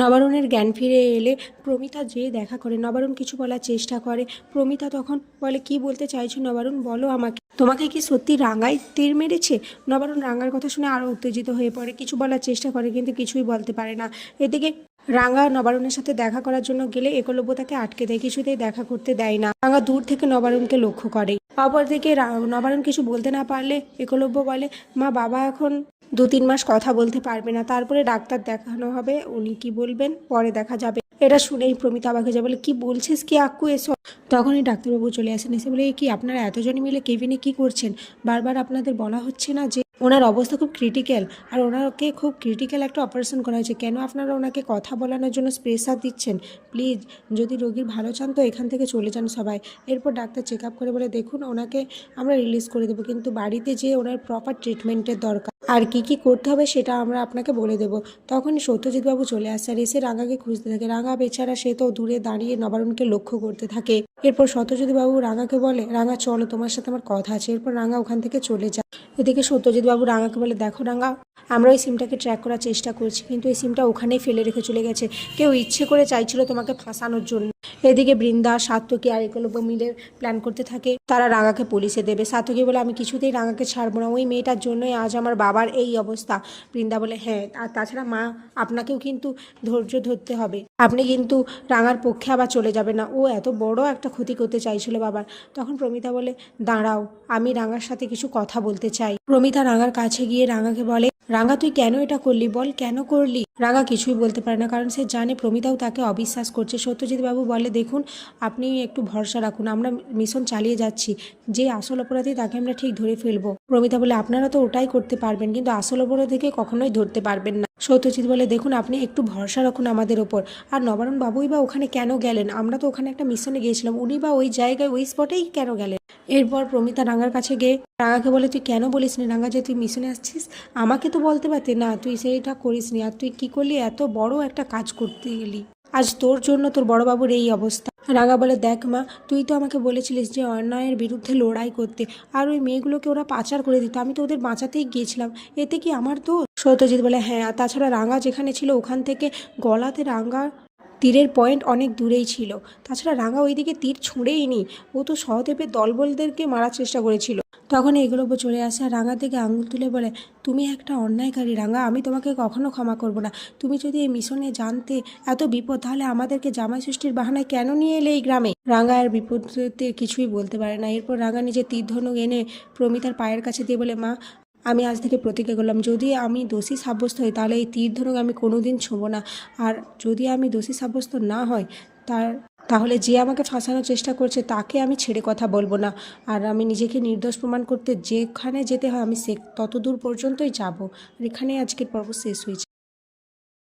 নবারুণের জ্ঞান ফিরে এলে প্রমিতা যে দেখা করে, নবারুণ কিছু বলার চেষ্টা করে। প্রমিতা তখন বলে, কি বলতে চাইছো নবারুণ? বলো আমাকে। তোমাকে কি সত্যি রাঙাই তীর মেরেছে? নবারণ রাঙার কথা শুনে আরও উত্তেজিত হয়ে পড়ে। কিছু বলার চেষ্টা করে, কিন্তু কিছুই বলতে পারে না। এদিকে রাঙা নবারুণের সাথে দেখা করার জন্য গেলে একলব্য তাকে আটকে দেয়, কিছুতেই দেখা করতে দেয় না। রাঙা দূর থেকে নবারুণকে লক্ষ্য করে। অপরদিকে নবারুণ কিছু বলতে না পারলে একলব্য বলে, মা, বাবা এখন দু তিন মাস কথা বলতে পারবে না। তারপরে ডাক্তার দেখানো হবে, উনি কি বলবেন? পরে দেখা যাবে। এটা শুনেই প্রমিতা আবাকে যা বলে, কি বলছিস কি আক্কু এসব? তখনই ডাক্তারবাবু চলে আসেন, এসে বলে কি আপনারা এতজনই মিলে কেবিনে কি করছেন? বারবার আপনাদের বলা হচ্ছে না যে ওনার অবস্থা খুব ক্রিটিক্যাল আর ওনাকে খুব ক্রিটিক্যাল একটা অপারেশন করা হয়েছে। কেন আপনারা ওনাকে কথা বলানোর জন্য প্রেসার দিচ্ছেন? প্লিজ যদি রোগীর ভালো চান তো এখান থেকে চলে যান সবাই। এরপর ডাক্তার চেক আপ করে বলে, দেখুন, ওনাকে আমরা রিলিজ করে দেবো, কিন্তু বাড়িতে যেয়ে ওনার প্রপার ট্রিটমেন্টের দরকার। আর কি কি করতে হবে সেটা আমরা আপনাকে বলে দেবো। তখনই সত্যজিৎবাবু চলে আসে আর এসে রাঙাকে খুঁজতে থাকে। রাঙা বেচারা সে তো দূরে দাঁড়িয়ে নবারুণকে লক্ষ্য করতে থাকে। এরপর সত্যজিৎবাবু রাঙাকে বলে, রাঙা, চলো, তোমার সাথে আমার কথা আছে। এরপর রাঙা ওখান থেকে চলে যায়। এদিকে সত্যজিৎবাবু রাঙাকে বলে, দেখো রাঙা, আমরা ওই সিমটাকে ট্র্যাক করার চেষ্টা করছি, কিন্তু এই সিমটা ওখানেই ফেলে রেখে চলে গেছে। কেউ ইচ্ছে করে চাইছিল তোমাকে ফাঁসানোর জন্য। এদিকে বৃন্দা সাত্তকী আর একলব্য মিলে প্ল্যান করতে থাকে। তারা রাঙাকে পুলিশে দেবে। সাত্তকী বলে, আমি কিছুতেই রাঙাকে ছাড়বো না। ওই মেয়েটার জন্যই আজ আমার বাবার এই অবস্থা। বৃন্দা বলে হ্যাঁ আর তাছাড়া মা, আপনাকেও কিন্তু ধৈর্য ধরতে হবে। আপনি কিন্তু রাঙার পক্ষে আবার চলে যাবে না। ও এত বড় একটা ক্ষতি করতে চাইছিল বাবার। তখন প্রমিতা বলে, দাঁড়াও, আমি রাঙার সাথে কিছু কথা বলতে চাই। প্রমিতা রাঙার কাছে গিয়ে রাঙাকে বলে রাঙা, তুই কেন এটা করলি? বল, কেন করলি? রাঙা কিছুই বলতে পারে না, কারণ সে জানে প্রমিতাও তাকে অবিশ্বাস করছে। সত্যজিৎ বাবু বলে, দেখুন, আপনি একটু ভরসা রাখুন, আমরা মিশন চালিয়ে যাচ্ছি। যে আসল অপরাধী, তাকে আমরা ঠিক ধরে ফেলব। প্রমিতা বলে, আপনারা তো ওটাই করতে পারবেন, কিন্তু আসল অপরাধীকে কখনোই ধরতে পারবেন না। সত্যজিৎ বলে, দেখুন, আপনি একটু ভরসা রাখুন আমাদের ওপর। আর নবারণ বাবুই বা ওখানে কেন গেলেন? আমরা তো ওখানে একটা মিশনে গিয়েছিলাম। উনি বা ওই জায়গায়, ওই স্পটেই কেন গেলেন? এরপর প্রমিতা রাঙার কাছে গিয়ে, রাঙাকে বলে, তুই কেন বলিস নি রাঙা যে তুই মিশনে আসছিস? আমাকে তো বলতে পারতি, না, তুই সেইটা করিস নি। আর তুই কি করলি? এত বড় একটা কাজ করতে গেলি আজ তোর জন্য তোর বড়বাবুর এই অবস্থা। রাঙা বলে, দেখ মা, তুই তো আমাকে বলেছিলিস যে অন্যায়ের বিরুদ্ধে লড়াই করতে। আর ওই মেয়েগুলোকে ওরা পাচার করে দিত। আমি তো ওদের বাঁচাতেই গিয়েছিলাম। এতে কি আমার তো সত্যজিৎ বলে হ্যাঁ তাছাড়া রাঙা যেখানে ছিল, ওখান থেকে গলাতে রাঙা তীরের পয়েন্ট অনেক দূরেই ছিল। তাছাড়া রাঙা ওইদিকে তীর ছুঁড়েই নি ও তো সহদেবের দলবলদেরকে মারার চেষ্টা করেছিল। তখন এগুলো চলে আসে আর রাঙা থেকে আঙুল তুলে বলে, তুমি একটা অন্যায়কারী রাঙা, আমি তোমাকে কখনো ক্ষমা করব না। তুমি যদি এই মিশনে জানতে এত বিপদ, তাহলে আমাদেরকে জামাই ষষ্ঠীর বাহানায় কেন নিয়ে এলে এই গ্রামে? রাঙা আর বিপদতে কিছুই বলতে পারে না। এরপর রাঙা নিজের তীর ধনুক এনে প্রমিতার পায়ের কাছে দিয়ে বলে, মা আমি আজ থেকে প্রতিজ্ঞা করলাম, যদি আমি দোষী সাব্যস্ত হই, তাহলে এই তীর ধনুক আমি কোনো দিন ছোঁবো না। আর যদি আমি দোষী সাব্যস্ত না হয় তার, তাহলে যে আমাকে ফাঁসানোর চেষ্টা করছে, তাকে আমি ছেড়ে কথা বলব না। আর আমি নিজেকে নির্দোষ প্রমাণ করতে যেখানে যেতে হয়, আমি সে তত দূর পর্যন্তই যাব। আর এখানে আজকের পর্ব শেষ হয়েছে।